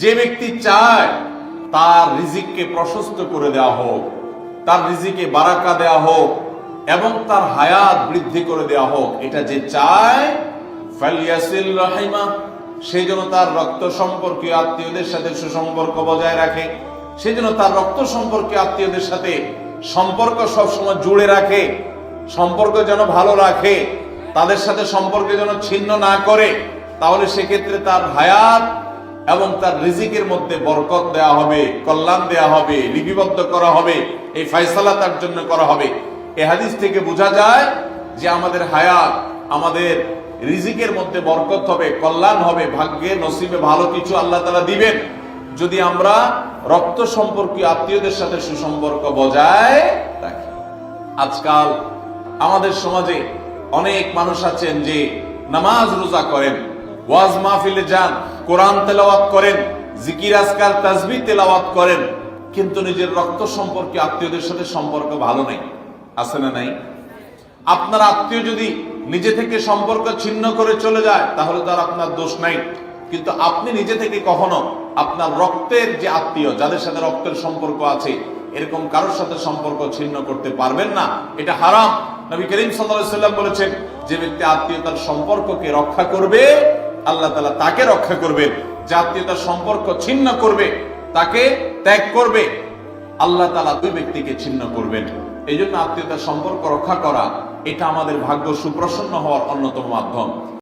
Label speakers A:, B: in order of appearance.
A: যে ব্যক্তি চায় তার রিজিককে প্রশস্ত করে দেওয়া হোক, তার রিজিকে বারাকা দেওয়া হোক এবং তার হায়াত বৃদ্ধি করে দেওয়া হোক, এটা যে চায় ফালিয়াসিল রাহিমা সেই জন্য তার রক্ত সম্পর্কীয় আত্মীয়দের সাথে সুসম্পর্ক বজায় রাখে সেই জন্য তার রক্ত সম্পর্কে আত্মীয়দের সাথে সম্পর্ক সবসময় জুড়ে রাখে, সম্পর্ক যেন ভালো রাখে, তাদের সাথে সম্পর্ক যেন ছিন্ন না করে, তাহলে সেক্ষেত্রে তার হায়াত এবং তার রিজিকের মধ্যে বরকত দেয়া হবে, কল্যাণ দেয়া হবে, লিপিবদ্ধ করা হবে, এই ফাইসালা তার জন্য করা হবে। এই হাদিস থেকে বোঝা যায় যে আমাদের হায়াত, আমাদের রিজিকের মধ্যে বরকত হবে, কল্যাণ হবে, ভাগ্যে নসিবে ভালো কিছু আল্লাহ তালা দিবেন। যদি আমরা রক্ত সম্পর্কীয় আত্মীয়দের সাথে সুসম্পর্ক বজায় রাখি। আজকাল আমাদের সমাজে অনেক মানুষ আছেন যে নামাজ রোজা করেন। ওয়াজ মাহফিলে যান, কোরআন তেলাওয়াত করেন, জিকির আজকার তাজবি তেলাওয়াত করেন, কিন্তু নিজের রক্ত সম্পর্কে আত্মীয়দের সাথে সম্পর্ক ভালো নেই। আছে না নাই? আপনার আত্মীয় যদি নিজে থেকে সম্পর্ক ছিন্ন করে চলে যায়, তাহলে তার আপনার দোষ নাই। কিন্তু আপনি নিজে থেকে কখনো আপনার রক্তের যে আত্মীয়, যাদের সাথে রক্তের সম্পর্ক আছে, এরকম কারোর সাথে সম্পর্ক ছিন্ন করতে পারবেন না। এটা হারাম। নবী করিম সাল্লাম বলেছেন, যে ব্যক্তি আত্মীয়তার সম্পর্ককে রক্ষা করবে আল্লাহ তালা তাকে রক্ষা করবেন আত্মীয়তার সম্পর্ক ছিন্ন করবে, তাকে ত্যাগ করবে, আল্লাহ তালা দুই ব্যক্তিকে ছিন্ন করবেন। এই জন্য আত্মীয়তার সম্পর্ক রক্ষা করা, এটা আমাদের ভাগ্য সুপ্রসন্ন হওয়ার অন্যতম মাধ্যম।